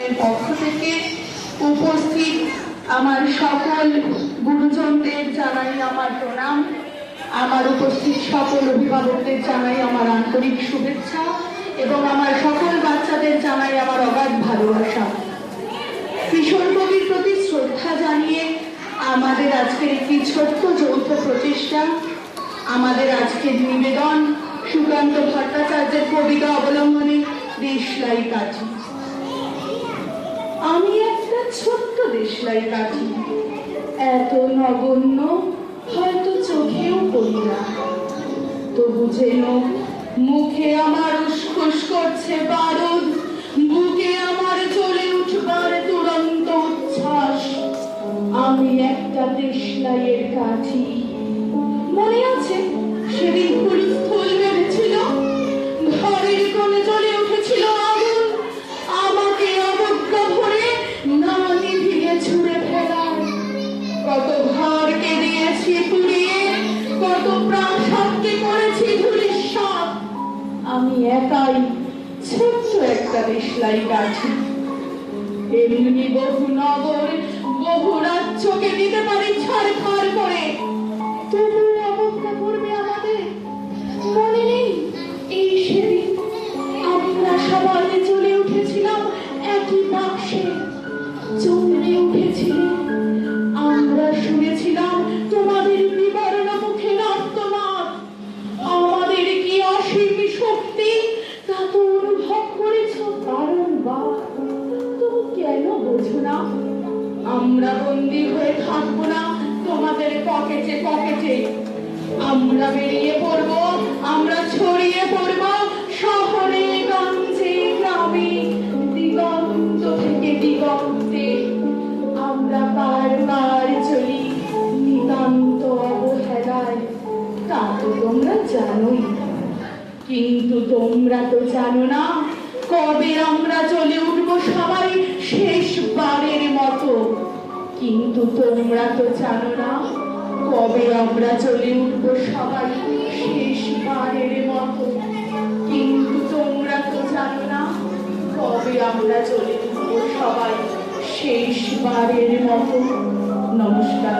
পক্ষ উপস্থিত আমার সকল গুরুজনদের জানাই আমার প্রণাম। আমার উপস্থিত সকল অভিভাবকদের জানাই আমার আন্তরিক শুভেচ্ছা এবং আমার সকল বাচ্চাদের জানাই আমার ভালোবাসা। কিশোর কবির প্রতি শ্রদ্ধা জানিয়ে আমাদের আজকের একটি ছোট্ট যৌথ প্রচেষ্টা, আমাদের আজকের নিবেদন সুকান্ত ভট্টাচার্যের কবিতা অবলম্বনে দেশলাই কাঠি আমি একটা ছোট্ট দেশলাই কাঠি এত নগণ্য হয়তো চোখেও পড়ি না। তবু যেন মুখে আমার উসখুস করছে বারুদ, বুকে আমার চলে উঠবার দুরন্ত উচ্ছ্বাস। আমি একটা দেশলাইয়ের কাঠি। মনে আছে? সেদিন আমি একাই ছোট্ট একটা দেশলাই গাছি। এমনি বহু নগর, বহু রাজ্যকে দিতে পারি ছাড় করে। তবু বারংবার তবু কেন বোঝো না আমরা বন্দী হয়ে থাকব না তোমাদের পকেটে পকেটে আমরা বেরিয়ে পড়ব আমরা ছড়িয়ে পড়ব শহরে গঞ্জে গ্রামে দিগন্ত থেকে দিগন্তে আমরা বারবার চলি নিতান্ত অবহেলায় তা তো তোমরা জানোই কিন্তু তোমরা তো জানো না কবে আমরা চলে উঠব সবাই শেষবারের মতো? কিন্তু তোমরা তো জানো না, কবে আমরা চলে উঠবো সবাই শেষবারের মতো? কিন্তু তোমরা তো জানো না, কবে আমরা চলে উঠবো সবাই শেষবারের মতো? নমস্কার।